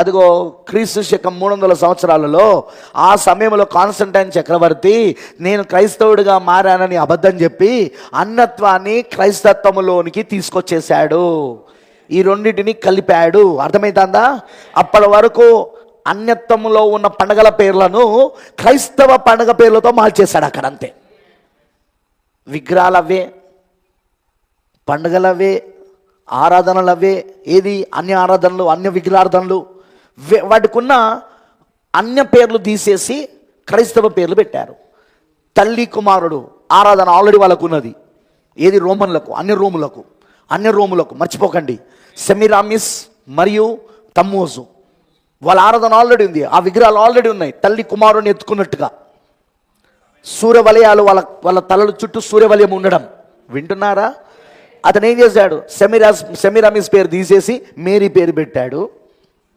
అదిగో క్రీస్తు శకం మూడు వందల సంవత్సరాలలో ఆ సమయంలో కాన్స్టంటైన్ చక్రవర్తి నేను క్రైస్తవుడిగా మారానని అబద్ధం చెప్పి అన్నత్వాన్ని క్రైస్తత్వములోనికి తీసుకొచ్చేశాడు. ఈ రెండింటిని కలిపాడు. అర్థమవుతుందా అప్పటి వరకు అన్యత్వంలో ఉన్న పండగల పేర్లను క్రైస్తవ పండగ పేర్లతో మార్చేశాడు అక్కడ అంతే విగ్రహాలవే పండగలవే ఆరాధనలవే ఏది అన్య ఆరాధనలు అన్య విగ్రహార్థనలు వాటికున్న అన్య పేర్లు తీసేసి క్రైస్తవ పేర్లు పెట్టారు. తల్లి కుమారుడు ఆరాధన ఆల్రెడీ వాళ్ళకు ఉన్నది ఏది రోమన్లకు అన్ని రోములకు అన్య రోములకు మర్చిపోకండి. సెమిరామిస్ మరియు తమ్మోజు. వాళ్ళ ఆరాధన ఆల్రెడీ ఉంది. ఆ విగ్రహాలు ఆల్రెడీ ఉన్నాయి. తల్లి కుమారుని ఎత్తుకున్నట్టుగా. సూర్యవలయాలు వాళ్ళ వాళ్ళ తలల చుట్టూ సూర్యవలయం ఉండడం. వింటున్నారా? అతను ఏం చేశాడు? సెమిరాస్ సెమిరామిస్ పేరు తీసేసి మేరీ పేరు పెట్టాడు.